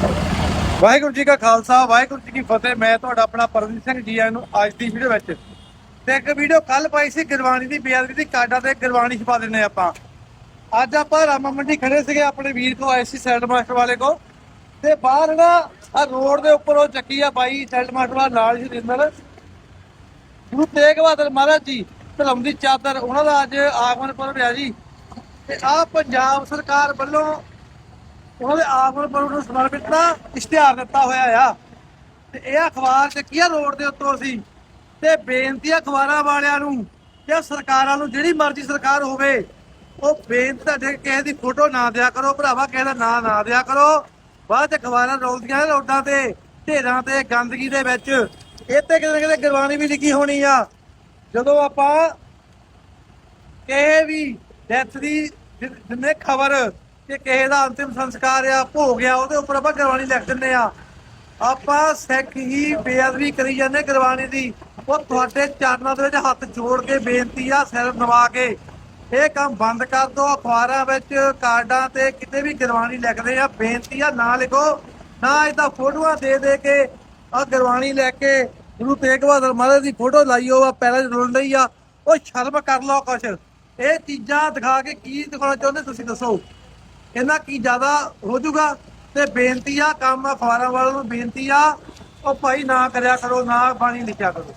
ਵਾਹਿਗੁਰੂ ਜੀ ਕਾ ਖਾਲਸਾ, ਵਾਹਿਗੁਰੂ ਜੀ ਕੀ ਫਤਿਹ। ਮੈਂ ਤੁਹਾਡਾ ਆਪਣਾ ਪਰਮਜੀਤ ਸਿੰਘ ਜੀ ਆਇਆਂ ਨੂੰ ਅੱਜ ਦੀ ਵੀਡੀਓ ਵਿੱਚ। ਤੇ ਇੱਕ ਵੀਡੀਓ ਕੱਲ ਪਾਈ ਸੀ ਗੁਰਬਾਣੀ ਦੀ, ਬੇਅਦਬੀ ਦੀ ਕਾਡਾ ਤੇ ਗੁਰਬਾਣੀ ਛਪਾ ਦਿੰਨੇ ਆਪਾਂ। ਅੱਜ ਆਪਾਂ ਰਾਮਾ ਮੰਡੀ ਖੜੇ ਸੀਗੇ, ਆਪਣੇ ਵੀਰ ਕੋ ਆਏ ਸੀ ਸੈਲਡ ਮਾਸਟਰ ਵਾਲੇ ਕੋ ਤੇ ਬਾਹਰ ਨਾ ਆ ਰੋਡ ਦੇ ਉੱਪਰ ਉਹ ਚੱਕੀ ਆ ਬਾਈ ਸੈਲਡ ਮਾਸਟਰ ਵਾਲਾ ਨਾਲ ਜੀ ਰਿੰਦਰ ਗੁਰੂ ਤੇਗ ਬਹਾਦਰ ਮਹਾਰਾਜ ਜੀ, ਧਰਮ ਦੀ ਚਾਦਰ, ਉਹਨਾਂ ਦਾ ਅੱਜ ਆਗਮਨ ਪੁਰਬ ਆ ਜੀ। ਤੇ ਆ ਪੰਜਾਬ ਸਰਕਾਰ ਵੱਲੋਂ ਉਹਨਾਂ ਦੇ ਆਗਮਨ ਪੁਰਬ ਨੂੰ ਸਮਰਪਿਤ ਦਾ ਇਸ਼ਤਿਹਾਰ ਦਿੱਤਾ ਹੋਇਆ ਆ। ਤੇ ਇਹ ਅਖਬਾਰ ਚੱਕੀਆ ਰੋਡ ਦੇ ਉੱਤੋਂ ਸੀ ਤੇ ਬੇਨਤੀ ਅਖਬਾਰਾਂ ਵਾਲਿਆਂ ਨੂੰ ਕਿ ਸਰਕਾਰਾਂ ਨੂੰ, ਜਿਹੜੀ ਮਰਜ਼ੀ ਸਰਕਾਰ ਹੋਵੇ, ਉਹ ਬੇਨਤੀ ਤੁਹਾਡੇ ਕਿਸੇ ਦੀ ਫੋਟੋ ਨਾ ਦਿਆ ਕਰੋ, ਭਰਾਵਾ ਕਿਸੇ ਦਾ ਨਾਂ ਨਾ ਦਿਆ ਕਰੋ। ਬਾਅਦ ਚ ਅਖਬਾਰਾਂ ਰੋਲਦੀਆਂ ਰੋਡਾਂ ਤੇ, ਢੇਰਾਂ ਤੇ, ਗੰਦਗੀ ਦੇ ਵਿੱਚ। ਇਹ ਤੇ ਕਿਤੇ ਨਾ ਕਿਤੇ ਗੁਰਬਾਣੀ ਵੀ ਲਿਖੀ ਹੋਣੀ ਆ। ਜਦੋਂ ਆਪਾਂ ਕਿਸੇ ਵੀ ਡੈਥ ਦੀ ਜਿੰਨੇ ਖਬਰ ਕਿ ਕਿਸੇ ਦਾ ਅੰਤਿਮ ਸੰਸਕਾਰ ਆ, ਭੋਗ ਆ, ਉਹਦੇ ਉੱਪਰ ਆਪਾਂ ਗੁਰਬਾਣੀ ਲਿਖ ਦਿੰਨੇ ਆ। ਆਪਾਂ ਸਿੱਖ ਹੀ ਬੇਅਦਬੀ ਕਰੀ ਜਾਂਦੇ ਗੁਰਬਾਣੀ ਦੀ। ਉਹ ਤੁਹਾਡੇ ਚਰਨਾਂ ਦੇ ਵਿੱਚ ਹੱਥ ਜੋੜ ਕੇ ਬੇਨਤੀ ਆ, ਸਿਰ ਨਵਾ ਕੇ। ਇਹ ਕੰਮ ਬੰਦ ਕਰ ਦਿਓ ਅਖਬਾਰਾਂ ਵਿੱਚ, ਕਾਰਡਾਂ ਤੇ ਕਿਤੇ ਵੀ ਗੁਰਬਾਣੀ ਲਿਖਦੇ ਆ, ਬੇਨਤੀ ਆ, ਨਾ ਲਿਖੋ, ਨਾ ਇਹਦਾ ਫੋਟੋਆਂ ਦੇ ਦੇ ਕੇ ਆ ਗੁਰਬਾਣੀ ਲੈ ਕੇ ਗੁਰੂ ਤੇਗ ਬਹਾਦਰ ਮਹਾਰਾਜ ਦੀ ਫੋਟੋ ਲਾਈਓ ਆ ਪੈਰਾਂ 'ਚ ਰੋਲ ਰਹੀ ਆ। ਉਹ ਸ਼ਰਮ ਕਰ ਲਓ ਕੁਛ। ਇਹ ਚੀਜ਼ਾਂ ਦਿਖਾ ਕੇ ਕੀ ਦਿਖਾਉਣਾ ਚਾਹੁੰਦੇ ਤੁਸੀਂ ਦੱਸੋ। ਕਹਿੰਦਾ ਕੀ ਜ਼ਿਆਦਾ ਹੋ ਜਾਊਗਾ ਤੇ ਬੇਨਤੀ ਆ ਕੰਮ ਅਖਬਾਰਾਂ ਵਾਲਿਆਂ ਨੂੰ ਬੇਨਤੀ ਆ, ਉਹ ਭਾਈ ਨਾ ਕਰਿਆ ਕਰੋ, ਨਾ ਬਾਣੀ ਲਿਖਿਆ ਕਰੋ।